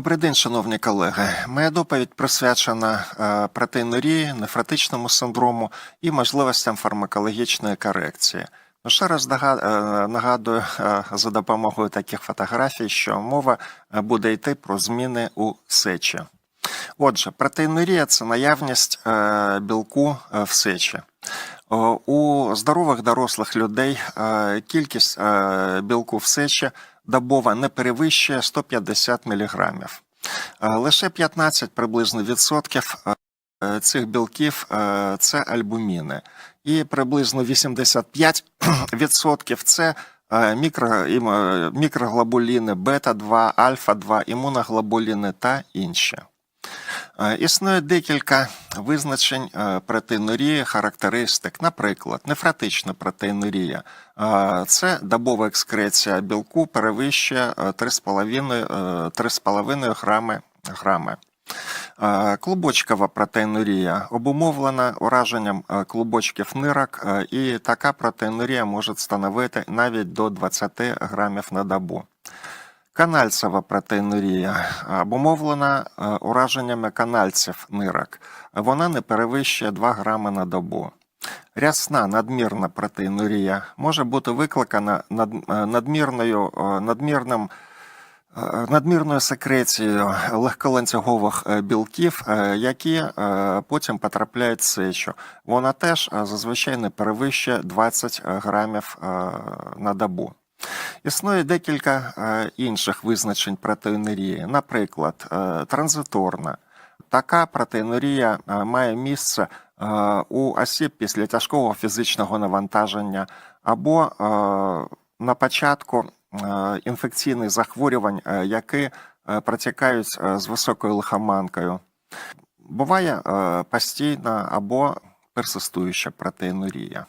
Добрий день, шановні колеги. Моя доповідь присвячена е, протеїнурії, нефротичному синдрому і можливостям фармакологічної корекції. Ну, Ще раз е, нагадую е, за допомогою таких фотографій, що мова буде йти про зміни у сечі. Отже, протеїнурія – це наявність білку в сечі. У здорових дорослих людей кількість білку в сечі добова не перевищує 150 мг. Лише 15 приблизно відсотків е, цих білків е, це альбуміни, і приблизно 85 відсотків це е, мікро, е, мікроглобуліни бета-2, альфа-2, імуноглобуліни та інші. Е, Існує декілька визначень е, протеїнурії, характеристик. Наприклад, нефротична протеїнурія Е, це добова екскреція білку перевищує е, 3,5 е, 3,5 грами. грами. Клубочкова протеїнурія обумовлена ураженням клубочків нирок, і така протеїнурія може становити навіть до 20 грамів на добу. Канальцева протеїнурія обумовлена е, ураженнями канальців нирок. Вона не перевищує 2 грами на добу. Рясна надмірна протеїнурія може бути викликана е, надмірною, е, надмірним, е, надмірною секрецією легколанцюгових е, білків, е, які е, потім потрапляють в сечу. Вона теж е, зазвичай не перевищує 20 грамів е, на добу. Існує декілька е, інших визначень протеїнурії, наприклад, е, транзиторна. Така протеїнурія е, має місце у осіб після тяжкого фізичного навантаження або на початку інфекційних захворювань, які протікають з високою лихоманкою. Буває постійна або персистуюча протеїнурія.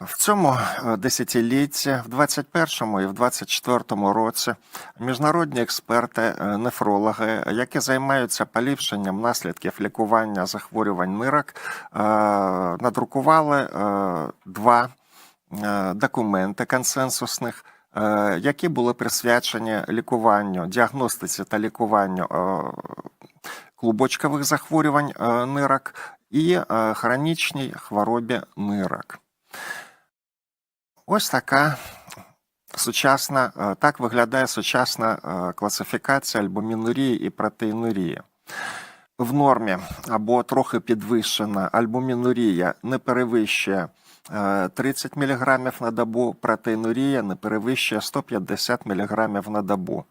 В цьому е, десятилітті, в 21-му і в 24-му році, міжнародні експерти, е, нефрологи, які займаються поліпшенням наслідків лікування захворювань нирок, е, надрукували два документи консенсусних, які були присвячені лікуванню, діагностиці та лікуванню клубочкових захворювань нирок і хронічній хворобі нирок. Ось така сучасна, е, так виглядає сучасна е, класифікація альбумінурії і протеїнурії. В нормі або трохи підвищена альбумінурія не перевищує е, 30 мг на добу, протеїнурія не перевищує 150 мг на добу.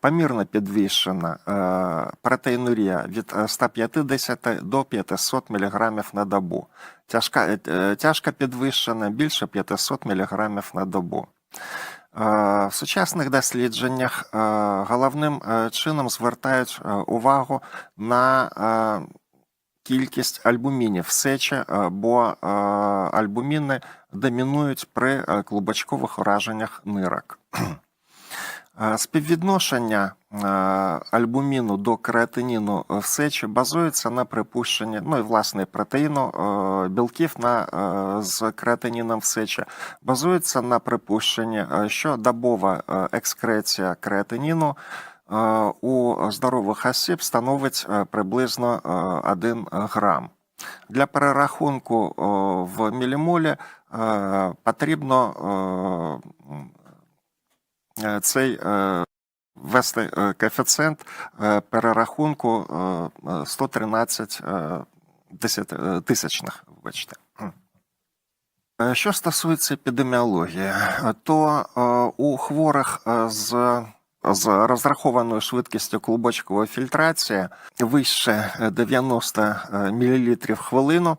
Помірно підвищена е, протеїнурія від е, 150 до 500 мг на добу. Тяжка, е, тяжко підвищена більше 500 мг на добу. Е, В сучасних дослідженнях е, головним е, чином звертають е, увагу на е, кількість альбумінів сечі, е, бо е, альбуміни домінують при е, клубочкових ураженнях нирок. Е, Співвідношення е, альбуміну до креатиніну в сечі базується на припущенні, ну і власне протеїну е, білків на, е, з креатиніном в сечі, базується на припущенні, е, що добова е, екскреція креатиніну е, у здорових осіб становить е, приблизно 1 грам. Для перерахунку е, в мілімолі е, потрібно е, е, цей е, ввести е, коефіцієнт е, перерахунку е, е, 113 е, десят- е, тисячних. Вибачте. Е, Що стосується епідеміології, е, то е, у хворих е, з з розрахованою швидкістю клубочкової фільтрації вище е, 90 мл хвилину.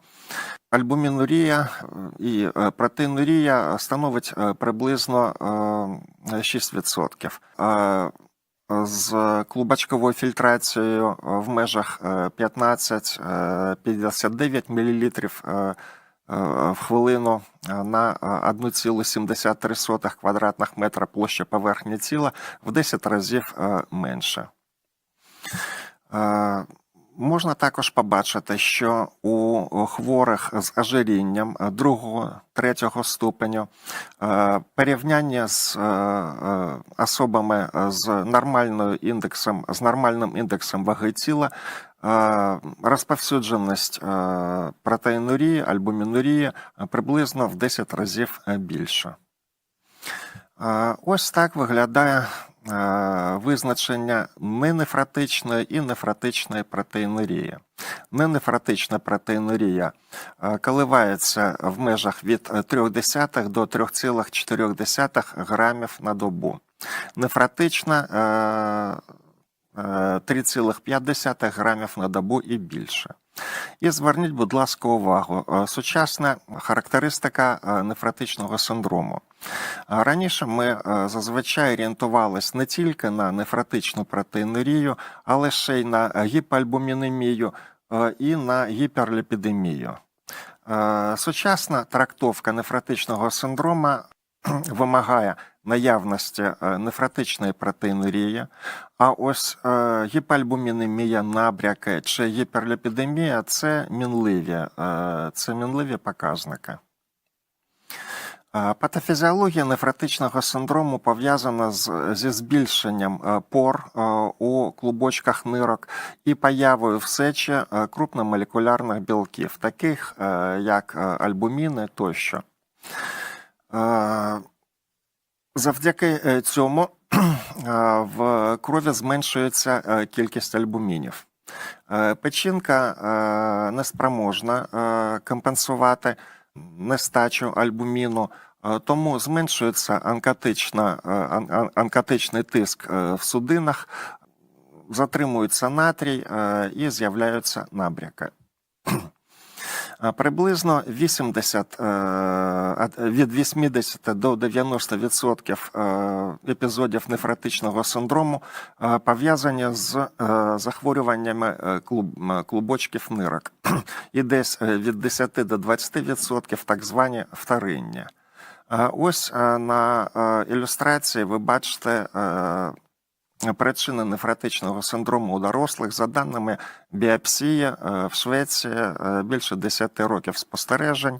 Альбумінурія і е, протеїнурія становить е, приблизно е, 6%. Е, З клубочковою фільтрацією в межах е, 15-59 мл в хвилину на е, 1,73 квадратних метра площа поверхні тіла в 10 разів менше. Можна також побачити, що у хворих з ожирінням другого, третього ступеню е, порівняння з е, е, особами з нормальною індексом, з нормальним індексом ваги тіла, розповсюдженість протеїнурії, альбумінурії приблизно в 10 разів е, більша. Е, Ось так виглядає визначення ненефротичної і нефротичної протеїнурії. Ненефротична протеїнурія е, коливається в межах від 0,3 до 3,4 грамів на добу. Нефротична е, е, 3,5 грамів на добу і більше. І зверніть, будь ласка, увагу. е, Сучасна характеристика е, нефротичного синдрому. Раніше ми е, зазвичай орієнтувалися не тільки на нефротичну протеїнурію, але ще й на гіпоальбумінемію е, і на гіперліпідемію. Е, Сучасна трактовка нефротичного синдрома вимагає наявності е, нефротичної протеїнурії, а ось е, гіпоальбумінемія, набряки чи гіперліпідемія це мінливі, е, це мінливі показники. Патофізіологія нефротичного синдрому пов'язана зі збільшенням пор у клубочках нирок і появою в сечі е, крупномолекулярних білків, таких як альбуміни тощо. Завдяки е, цьому в крові зменшується е, кількість альбумінів. Е, Печінка неспроможна компенсувати нестачу альбуміну, тому зменшується онкотична, онкотичний тиск в судинах, затримується натрій і з'являються набряки. Приблизно 80, е, від 80 до 90 відсотків е, епізодів нефротичного синдрому е, пов'язані з захворюваннями клубочків нирок. І десь від 10 до 20 відсотків так звані вторинні. Е, Ось на ілюстрації ви бачите причини нефротичного синдрому у дорослих за даними біопсії е, в Швеції е, більше 10 років спостережень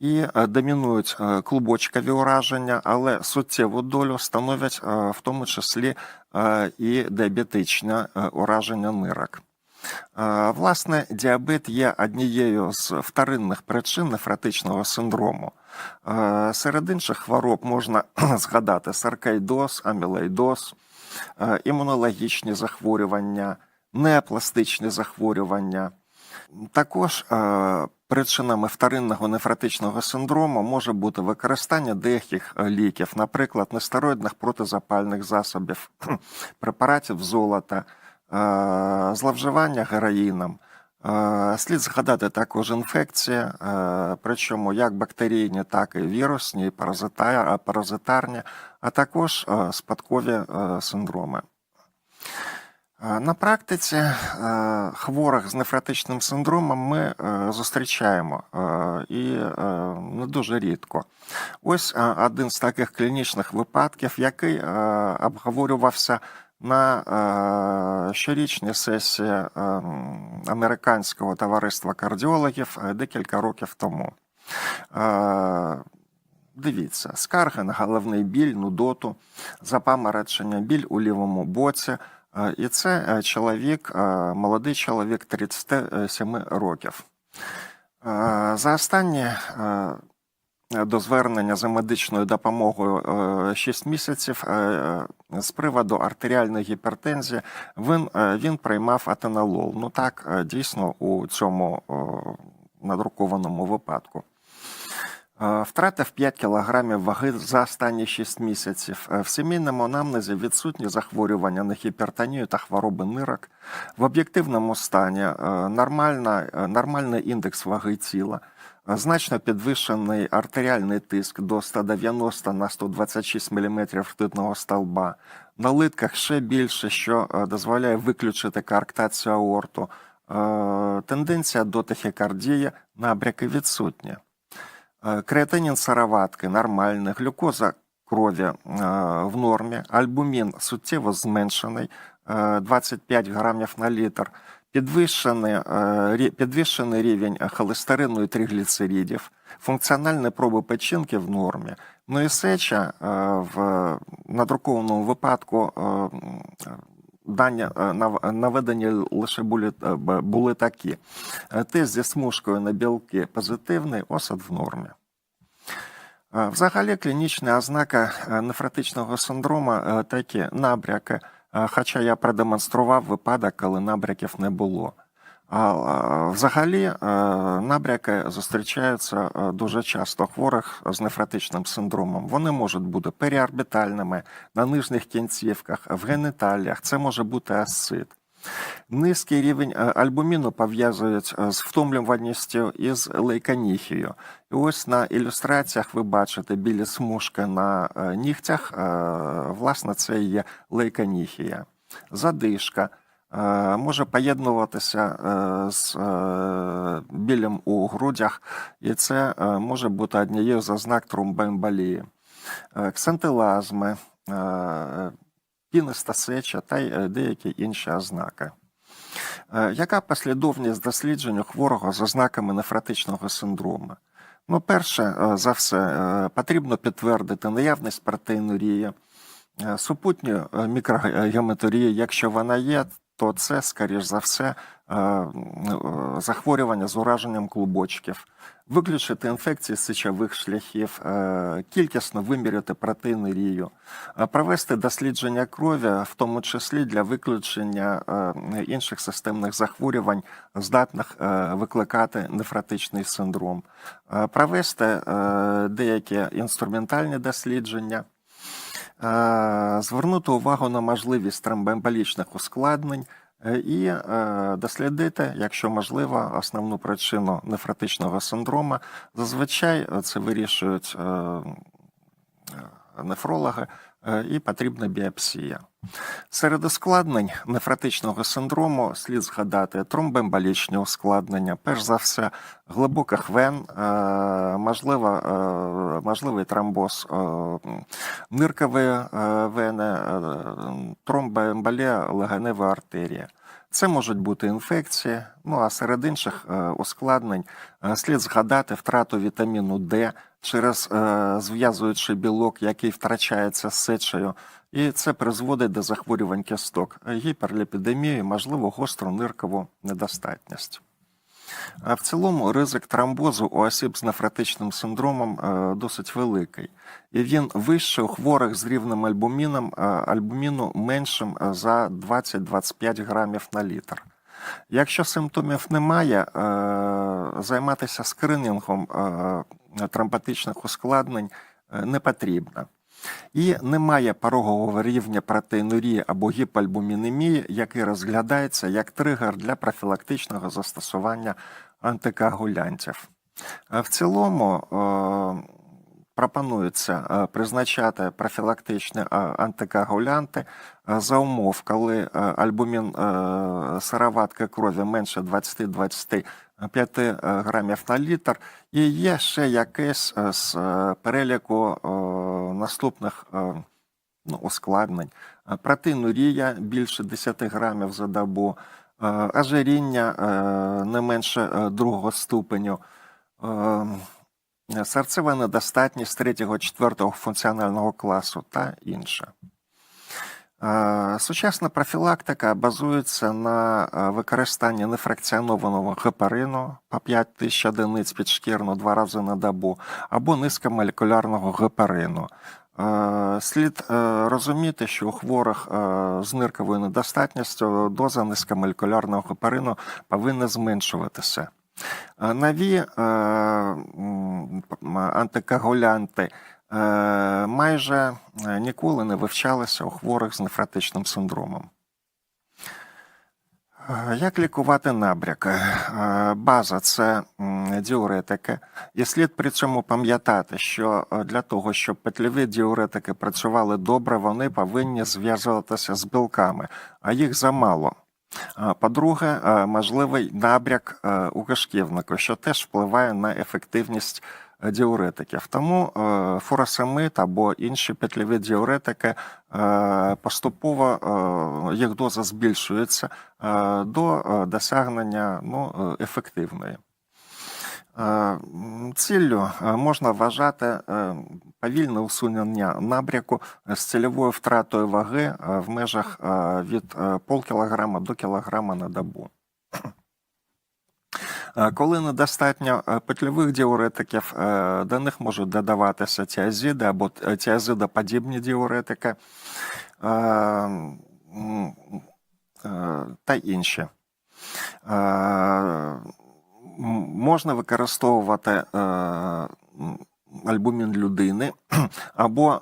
і е, домінують клубочкові ураження, але суттєву долю становлять в тому числі і діабетичне ураження нирок. Власне, діабет є однією з вторинних причин нефротичного синдрому. Серед інших хвороб можна згадати саркайдоз, амілейдоз, імунологічні захворювання, неопластичні захворювання. Також е, причинами вторинного нефротичного синдрому може бути використання деяких е, ліків, наприклад, нестероїдних протизапальних засобів, препаратів золота, е, зловживання героїном. Слід згадати також інфекції, причому як бактерійні, так і вірусні, паразитарні, а також спадкові синдроми. На практиці хворих з нефротичним синдромом ми зустрічаємо і не дуже рідко. Ось один з таких клінічних випадків, який обговорювався на щорічній сесії Американського товариства кардіологів е, декілька років тому. Дивіться, скарги на головний біль, нудоту, запаморочення, біль у лівому боці. Е, І це е, чоловік, молодий чоловік 37 років. За останні до звернення за медичною допомогою е, 6 місяців е, з приводу артеріальної гіпертензії він, е, він приймав атенолол. Ну так, е, дійсно, у цьому надрукованому випадку. Е, Втратив 5 кілограмів ваги за останні 6 місяців. Е, В сімейному анамнезі відсутні захворювання на гіпертонію та хвороби нирок. В об'єктивному стані е, е, нормальний індекс ваги тіла, е, значно підвищений артеріальний тиск до 190 на 126 мм ртутного столба. На литках ще більше, що е, дозволяє виключити коарктацію аорту. Е, Тенденція до тахікардії, набряки відсутні. Е, Креатинін сироватки нормальний, глюкоза крові в нормі, альбумін суттєво зменшений, е, 25 грамів на літр. Підвищений, е, підвищений рівень холестерину і тригліцеридів, функціональні проби печінки в нормі. Ну і сеча е, в надрукованому випадку е, дані наведені лише були, були такі. Тест зі смужкою на білки позитивний, осад в нормі. Взагалі, клінічна ознака е, нефротичного синдрому такі набряки, хоча я продемонстрував випадок, коли набряків не було. А е, взагалі е, набряки зустрічаються е, дуже часто хворих з нефротичним синдромом. Вони можуть бути періорбітальними, на нижніх кінцівках, в геніталіях. Це може бути асцит. Низький рівень е, альбуміну пов'язують е, з втомлюваністю і з лейконіхією. І ось на ілюстраціях ви бачите білі смужки на е, нігтях. Власне, це є лейконіхія. Задишка може поєднуватися з білем у грудях, і це може бути однією з ознак тромбоемболії. Ксантилазми, е, піниста сеча та й е, деякі інші ознаки. Е, Яка послідовність досліджень у хворого з ознаками нефротичного синдрому? Ну, перше е, за все, потрібно підтвердити наявність протеїнурії, супутню мікрогеометрію. Якщо вона є, то це, скоріш за все, захворювання з ураженням клубочків, виключити інфекції сечових шляхів, е, кількісно виміряти протеїнурію, е, провести дослідження крові, в тому числі для виключення е, інших системних захворювань, здатних е, викликати нефротичний синдром, Е, провести деякі інструментальні дослідження. Звернути увагу на можливість тромбоемболічних ускладнень і е, дослідити, якщо можливо, основну причину нефротичного синдрому. Зазвичай е, це вирішують е, е, нефрологи е, і потрібна біопсія. Серед ускладнень нефротичного синдрому слід згадати тромбоемболічні ускладнення, перш за все, глибоких вен, е, можливо, е, можливий тромбоз е, ниркової е, вени, е, тромбоемболія легеневої артерії. Це можуть бути інфекції, ну а серед інших е, ускладнень е, слід згадати втрату вітаміну Д через е, зв'язуючий білок, який втрачається сечею, і це призводить до захворювань кісток, гіперліпідемії, можливо, гостру ниркову недостатність. А в цілому ризик тромбозу у осіб з нефротичним синдромом е, досить великий. І він вищий у хворих з рівнем альбуміном, е, альбуміну меншим е, за 20-25 грамів на літр. Якщо симптомів немає, займатися скринінгом тромботичних ускладнень е, не потрібно. І немає порогового рівня протеїнурії або гіпоальбумінемії, який розглядається як тригер для профілактичного застосування антикоагулянтів. Е, В цілому е, пропонується призначати профілактичні антикоагулянти за умов, коли альбумін сироватки крові менше 20-25 грамів на літр, і є ще якесь е, з е, переліку е, наступних е, ну, ускладнень. Е, Протеїнурія більше 10 грамів за добу, е, ожиріння е, не менше е, другого ступеню, е, серцева недостатність 3-4 функціонального класу та інше. Сучасна профілактика базується на використанні нефракціонованого гепарину по 5 тисяч одиниць підшкірно два рази на добу або низькомолекулярного гепарину. Слід е, розуміти, що у хворих е, з нирковою недостатністю доза низькомолекулярного гепарину повинна зменшуватися. Нові е, антикоагулянти майже е, ніколи не вивчалися у хворих з нефротичним синдромом. Е, Як лікувати набряки? Е, База це діуретики, і слід при цьому пам'ятати, що е, для того, щоб петлеві діуретики працювали добре, вони повинні зв'язуватися з білками, а їх замало. Е, По-друге, е, можливий набряк е, у кишківнику, що теж впливає на ефективність е, діуретиків. Тому е, фуросемид або інші петлеві діуретики е, поступово е, їх доза збільшується е, до е, досягнення ну, е, ефективної. Е, Ціллю е, можна вважати е, повільне усунення набряку з цільовою втратою ваги е, в межах е, від е, полкілограма до кілограма на добу. Е, Коли недостатньо е, петльових діуретиків, е, до них можуть додаватися тіазиди або тіазидоподібні діуретики та інші. Можна використовувати альбумін людини або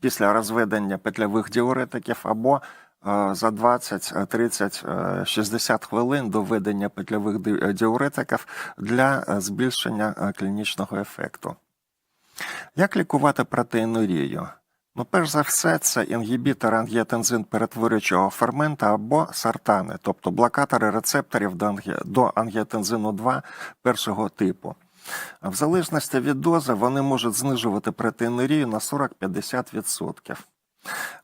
після розведення петлявих діуретиків, або за 20, е, 30, е, 60 хвилин до введення петлявих е, діуретиків для е, збільшення е, клінічного ефекту. Як лікувати протеїнурію? Ну, перш за все, це інгібітор ангіотензин перетворюючого фермента або сартани, тобто блокатори рецепторів до ангіотензину 2 першого типу. В залежності від дози вони можуть знижувати протеїнурію на 40-50%.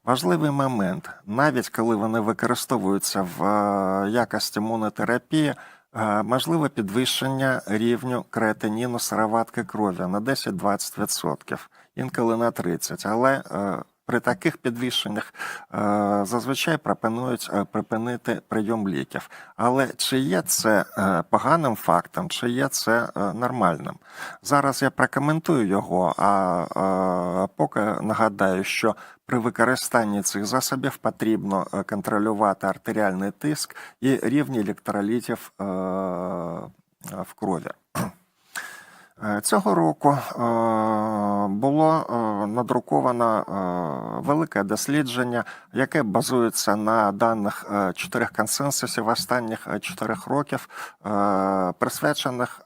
Важливий момент, навіть коли вони використовуються в е, якості монотерапії, е, можливе підвищення рівню креатиніну сироватки крові на 10-20%, інколи на 30%. Але е, при таких підвищеннях е, зазвичай пропонують е, припинити прийом ліків. Але чи є це е, поганим фактом, чи є це нормальним? Зараз я прокоментую його, а поки нагадаю, що при використанні цих засобів потрібно контролювати артеріальний тиск і рівні електролітів в крові. Е, Цього року е, було е, надруковано велике дослідження, яке базується на даних чотирьох консенсусів останніх чотирьох років, присвячених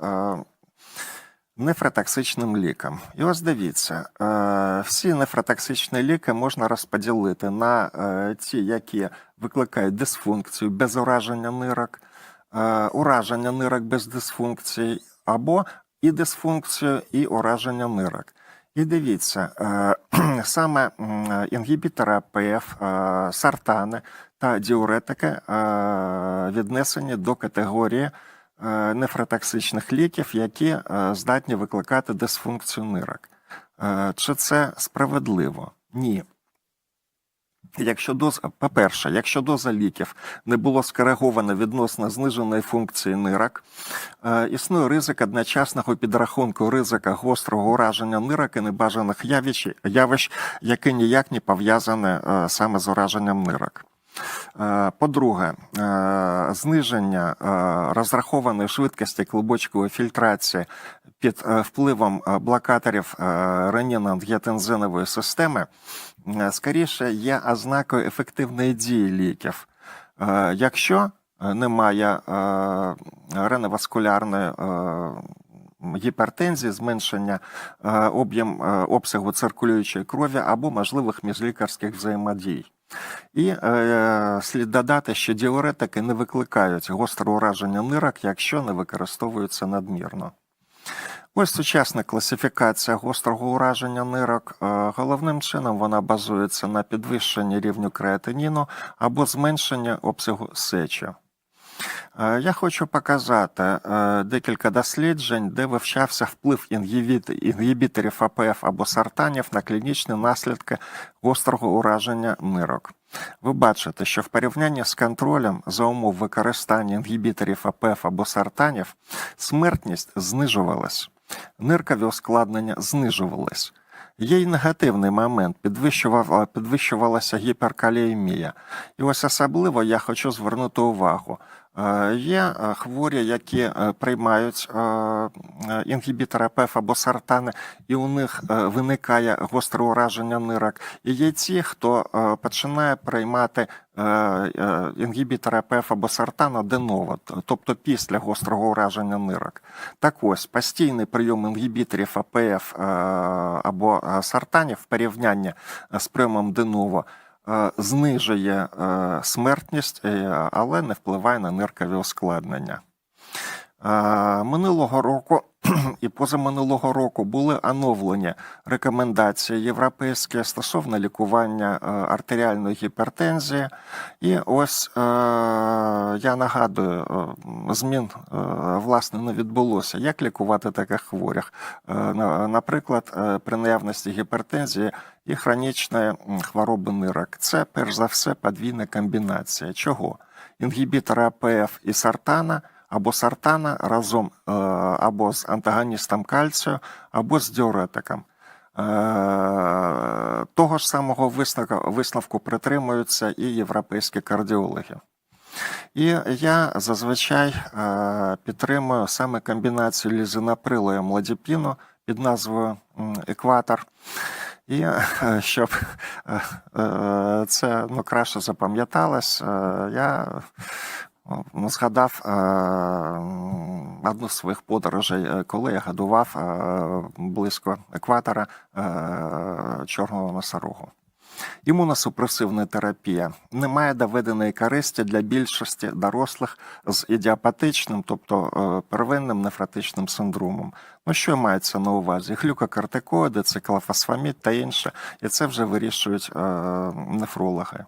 нефротоксичним лікам. І ось дивіться, всі нефротоксичні ліки можна розподілити на ті, які викликають дисфункцію без ураження нирок, ураження нирок без дисфункції, або і дисфункцію, і ураження нирок. І дивіться, е, саме м, інгібітори АПФ, е, сартани та діуретики е, віднесені до категорії е, нефротоксичних ліків, які е, здатні викликати дисфункцію нирок. Е, Чи це справедливо? Ні. Якщо доза, по-перше, якщо доза ліків не було скоригована відносно зниженої функції нирок, е, існує ризик одночасного підрахунку ризика гострого ураження нирок і небажаних явищ, явищ які ніяк не пов'язані е, саме з ураженням нирок. Е, По-друге, зниження розрахованої швидкості клубочкової фільтрації під впливом блокаторів ренін-ангіотензинової системи скоріше є ознакою ефективної дії ліків. Е, Якщо е, немає реневаскулярної е, гіпертензії, зменшення об'єм обсягу циркулюючої крові або можливих міжлікарських взаємодій. І е, слід додати, що діуретики не викликають гостре ураження нирок, якщо не використовуються надмірно. Ось сучасна класифікація гострого ураження нирок. Е, Головним чином вона базується на підвищенні рівню креатиніну або зменшенні обсягу сечі. Е, Я хочу показати е, декілька досліджень, де вивчався вплив інгібіторів АПФ або сартанів на клінічні наслідки гострого ураження нирок. Ви бачите, що в порівнянні з контролем за умов використання інгібіторів АПФ або сартанів смертність знижувалась, ниркові ускладнення знижувались. Є й негативний момент, підвищував, підвищувалася гіперкаліємія. І ось особливо я хочу звернути увагу. Е, Є е, хворі, які е, приймають е, е, інгібітор АПФ або сартани, і у них виникає гостре ураження нирок. І є ті, хто починає приймати е, е, інгібітор АПФ або сартана деново, тобто після гострого ураження нирок. Так ось, постійний прийом інгібіторів АПФ або сартанів в порівнянні з прийомом деново знижує е, смертність, е, але не впливає на ниркові ускладнення. Е, Минулого року і позаминулого року були оновлені рекомендації європейські стосовно лікування е, артеріальної гіпертензії. І ось е, я нагадую, е, змін власне не відбулося. Як лікувати таких хворих? Наприклад, при наявності гіпертензії і хронічної хвороби нирок. Це перш за все подвійна комбінація. Чого? Інгібітори АПФ і сартана або сартана разом е, або з антагоністом кальцію, або з діуретиком. Е, Того ж самого висновку, висновку притримуються і європейські кардіологи. І я зазвичай е, підтримую саме комбінацію лізинаприлу і младіпіну під назвою екватор. І щоб це ну, краще запам'яталось, я згадав е, одну з своїх подорожей, е, коли я годував е, близько екватора чорного носорогу. Імуносупресивна терапія не має доведеної користі для більшості дорослих з ідіопатичним, тобто первинним нефротичним синдромом. Ну що мається на увазі? Глюкокортикоїди, циклофосфамід та інше, і це вже вирішують нефрологи.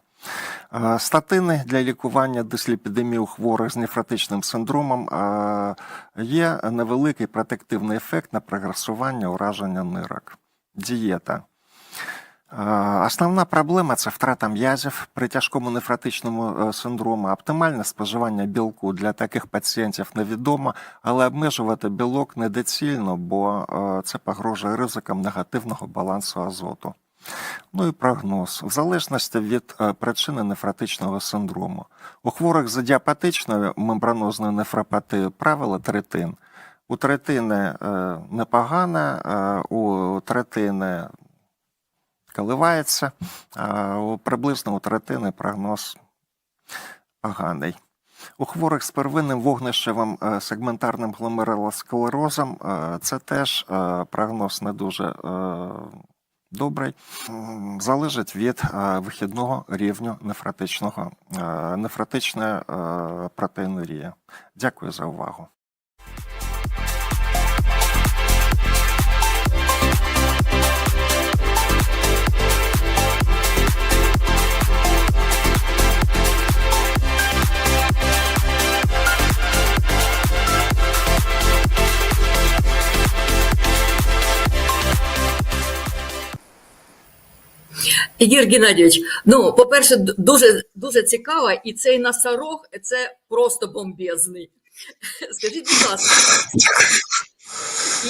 Статини для лікування дисліпідемії у хворих з нефротичним синдромом є невеликий протективний ефект на прогресування ураження нирок. Дієта. Основна проблема це втрата м'язів при тяжкому нефротичному е, синдрому. Оптимальне споживання білку для таких пацієнтів невідомо, але обмежувати білок недоцільно, бо е, це погрожує ризиком негативного балансу азоту. Ну і прогноз. В залежності від е, причини нефротичного синдрому. У хворих з ідіопатичною мембранозною нефропатією правило третин. У третини е, непогано, е, у третини коливається, а приблизно у третини прогноз поганий. У хворих з первинним вогнищевим сегментарним гломерулосклерозом е, це теж прогноз не дуже добрий. Залежить від е, вихідного рівню нефротичного, е, нефротичної е, протеїнурії. Дякую за увагу. Ігор Геннадійович, ну, по-перше, дуже, дуже цікаво, і цей носорог це просто бомбезний. Скажіть, будь ласка, і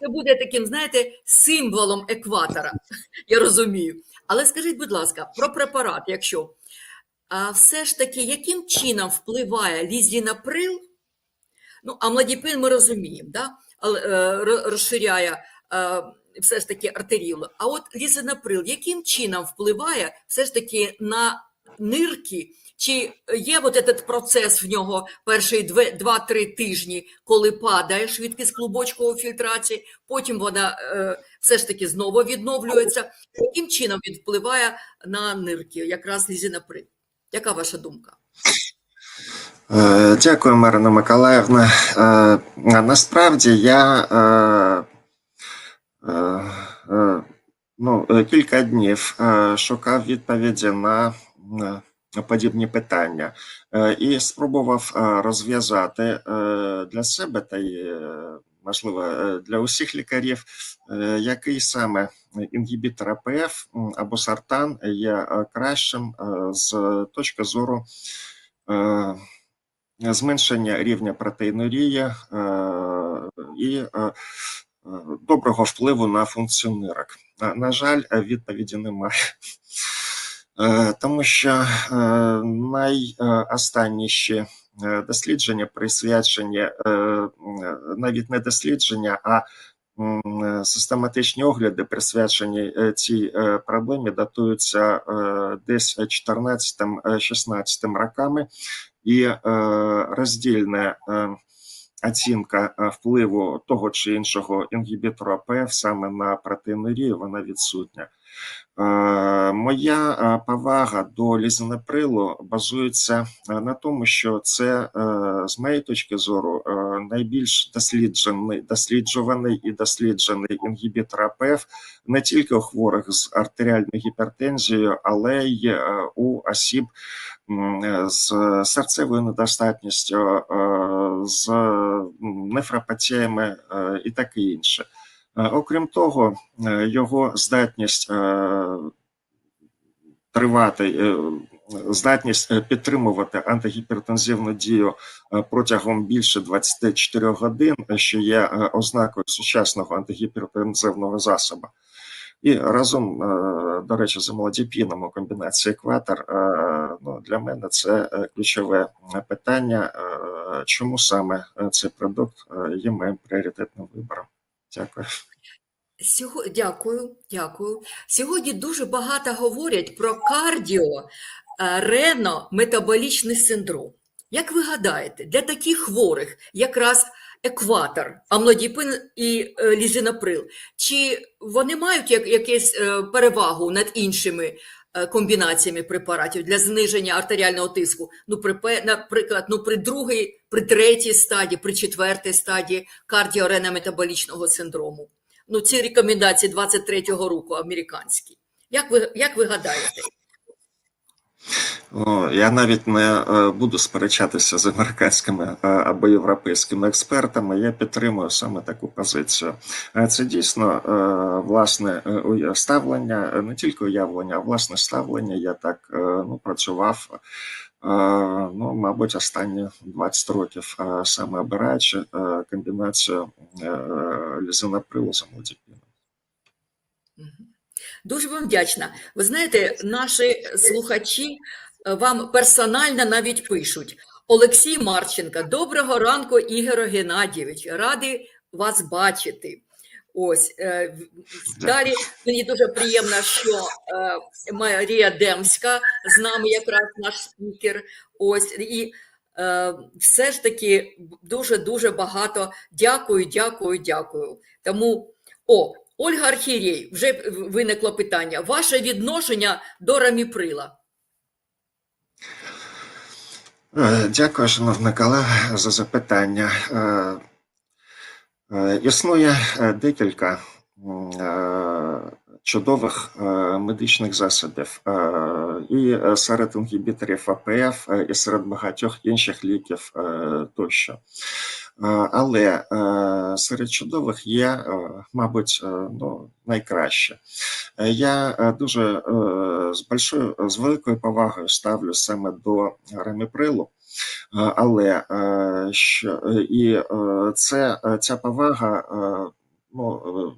це буде таким, знаєте, символом екватора, я розумію. Але скажіть, будь ласка, про препарат, якщо а все ж таки, яким чином впливає лізінаприл? Ну, а младіпин ми розуміємо, да? е, розширяє е, все ж таки артерію. А от лізинаприл, яким чином впливає все ж таки на нирки? Чи є от этот процес в нього перші две- два-три тижні, коли падає швидкість клубочкової фільтрації, потім вона е, все ж таки знову відновлюється. Яким чином він впливає на нирки, якраз лізинаприл? Яка ваша думка? Е, Дякую, Марина Миколаївна. Е, Насправді я е, ну, е, кілька днів е, шукав відповіді на е, подібні питання е, і спробував е, розв'язати е, для себе та й, е, можливо, е, для усіх лікарів, е, який саме інгібітор АПФ або сартан є е, кращим е, з точки зору. е, зменшення рівня протеїнурії е, і е, е, доброго впливу на функцію нирок. На, жаль, е, відповіді немає. Е, Тому що е, найостанніші е, дослідження присвячені е, навіть не дослідження, а е, систематичні огляди, присвячені е, цій е, проблемі, датуються е, десь 14-16 роками і е, роздільне е, оцінка е, впливу того чи іншого інгібітора АПФ саме на протеїнурію, вона відсутня. Е, Моя е, повага до лізинаприлу базується на тому, що це, з моєї точки зору, найбільш досліджений, досліджуваний і досліджений інгібітор АПФ не тільки у хворих з артеріальною гіпертензією, але й у осіб з серцевою недостатністю, е, з нефропатіями е, і таке інше. Е, Окрім того, е, його здатність е, тривати, е, здатність е, підтримувати антигіпертензивну дію е, протягом більше 24 годин, е, що є е, ознакою сучасного антигіпертензивного засобу. І разом, е, до речі, з амлодіпіном у комбінації екватор, е, ну, для мене це е, ключове питання, чому саме цей продукт є моїм пріоритетним вибором. Дякую. Сього... Дякую, дякую. Сьогодні дуже багато говорять про кардіо, рено, метаболічний синдром. Як ви гадаєте, для таких хворих якраз екватор, амлодіпин і е, лізинаприл, чи вони мають як, якусь е, перевагу над іншими е, комбінаціями препаратів для зниження артеріального тиску? Ну, при, наприклад, ну, при другій, при третій стадії, при четвертій стадії кардіоренометаболічного синдрому? ну, ці рекомендації 23-го року американські. Як ви, як ви гадаєте? Я навіть не е, буду сперечатися з американськими е, або європейськими експертами. Я підтримую саме таку позицію. Е, Це дійсно власне ставлення, не тільки уявлення, а власне ставлення. Я так ну, працював. Ну, мабуть, останні 20 років саме обираючи комбінацію е, лізинаприлу з Дуже вам вдячна. Ви знаєте, наші слухачі вам персонально навіть пишуть. Олексій Марченко, доброго ранку, Ігор Геннадійович. Радий вас бачити. Ось е, далі мені дуже приємно, що е, Марія Демська з нами якраз наш спікер. Ось і е, все ж таки дуже дуже багато. Дякую, дякую, дякую. Тому о, Ольга Архірєй, вже виникло питання. Ваше відношення до раміприла? Е, Дякую, шановна колега, за запитання. Е, е, Існує декілька чудових е, медичних засобів е, і е, серед інгібіторів АПФ, і серед багатьох інших ліків тощо. Але серед чудових є, мабуть, ну, найкраще. Я дуже з большою з великою повагою ставлю саме до раміприлу. Е, Але що і це ця повага ну,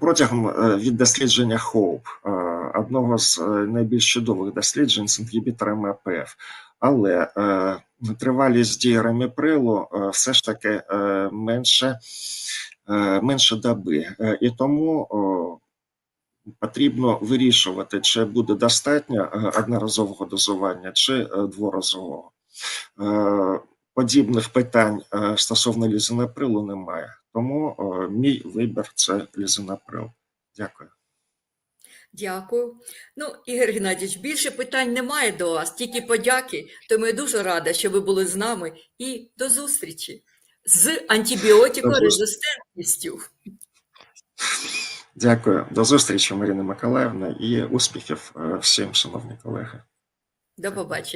протягом е, від дослідження HOPE, е, одного з е, найбільш чудових досліджень з інгібіторами АПФ. Але тривалість дії раміприлу е, все ж таки менше, менше доби. І тому потрібно вирішувати, чи буде достатньо одноразового дозування, чи дворазового. Подібних питань стосовно лізинаприлу немає. Тому е, мій вибір це лізинаприл. Дякую. Дякую. Ну, Ігор Геннадійович, більше питань немає до вас, тільки подяки. Тому я дуже рада, що ви були з нами. І до зустрічі з антибіотикорезистентністю. Дякую. До зустрічі, Марина Миколаївна, і успіхів е, всім, шановні колеги. До побачення.